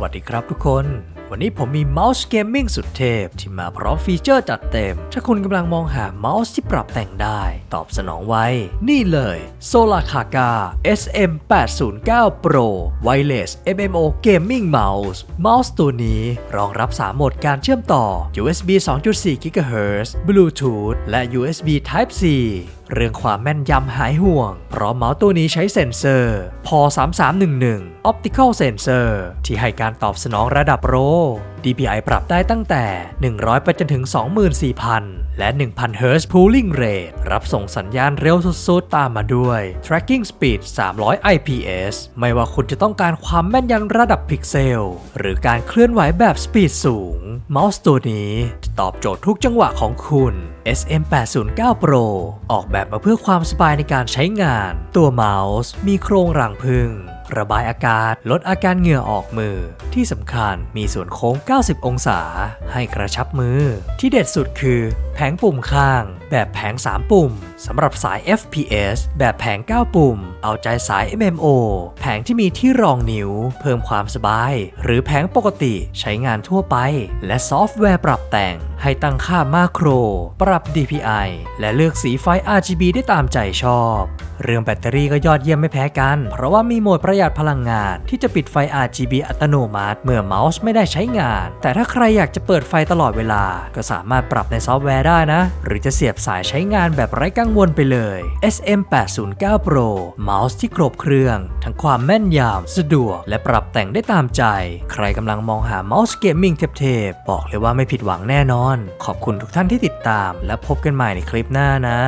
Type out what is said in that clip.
วัสดีครับทุกคนวันนี้ผมมีเมาส์เกมมิ่งสุดเทพ ที่มาพร้อมฟีเจอร์จัดเต็ม ถ้าคุณกำลังมองหาเมาส์ที่ปรับแต่งได้ ตอบสนองไว้ นี่เลย s o l a Kaga SM 809 Pro Wireless MMO Gaming Mouse เมาส์ตัวนี้รองรับ 3 โหมดการเชื่อมต่อ USB 2.4 GHz Bluetooth และ USB Type C เรื่องความแม่นยำหายห่วง เพราะเมาส์ตัวนี้ใช้เซ็นเซอร์ พอ 3311 Optical Sensor ที่ให้การตอบสนองระดับโร DPI ปรับได้ตั้งแต่ 100 ไปจนถึง 24,000 และ 1,000 Hz Pooling Rate รับส่งสัญญาณเร็วสุดๆ ตามมาด้วย Tracking Speed 300 IPS ไม่ว่าคุณจะต้องการความแม่นยำระดับพิกเซล หรือการเคลื่อนไหวแบบสปีดสูง เมาส์ตัวนี้จะตอบโจทย์ทุกจังหวะของคุณ SM809 Pro ออกแบบมาเพื่อความสบายในการใช้งาน ตัวเมาส์มีโครงรังพึ่ง ระบายอากาศ ลดอาการเหงื่อออกมือ ที่สำคัญมีส่วนโค้ง 90 องศา ให้กระชับมือ ที่เด็ดสุดคือ แผงปุ่มข้าง แบบแผง 3 ปุ่มสำหรับสาย FPS แบบแผง 9 ปุ่ม เอาใจสาย MMO แผงที่มีที่รองนิ้ว เพิ่มความสบาย หรือแผงปกติใช้งานทั่วไป และซอฟต์แวร์ปรับแต่ง ให้ตั้งค่ามาโคร ปรับ DPI และเลือกสีไฟ RGB ได้ตามใจชอบ เรื่องแบตเตอรี่ก็ยอดเยี่ยมไม่แพ้กัน เพราะว่ามีโหมดประหยัดพลังงาน ที่จะปิดไฟ RGB อัตโนมัติ เมื่อเมาส์ไม่ได้ใช้งาน แต่ถ้าใครอยากจะเปิดไฟตลอดเวลา ก็สามารถปรับในซอฟต์แวร์ได้นะ หรือจะเสียบสายใช้งานแบบไร้กังวลไปเลย SM809 Pro เมาส์ที่ครบเครื่อง ทั้งความแม่นยำสะดวก และปรับแต่งได้ตามใจ ใครกำลังมองหาเมาส์เกมมิ่งเทพๆบอกเลยว่าไม่ผิดหวังแน่นอน ขอบคุณทุกท่านที่ติดตาม และพบกันใหม่ในคลิปหน้านะ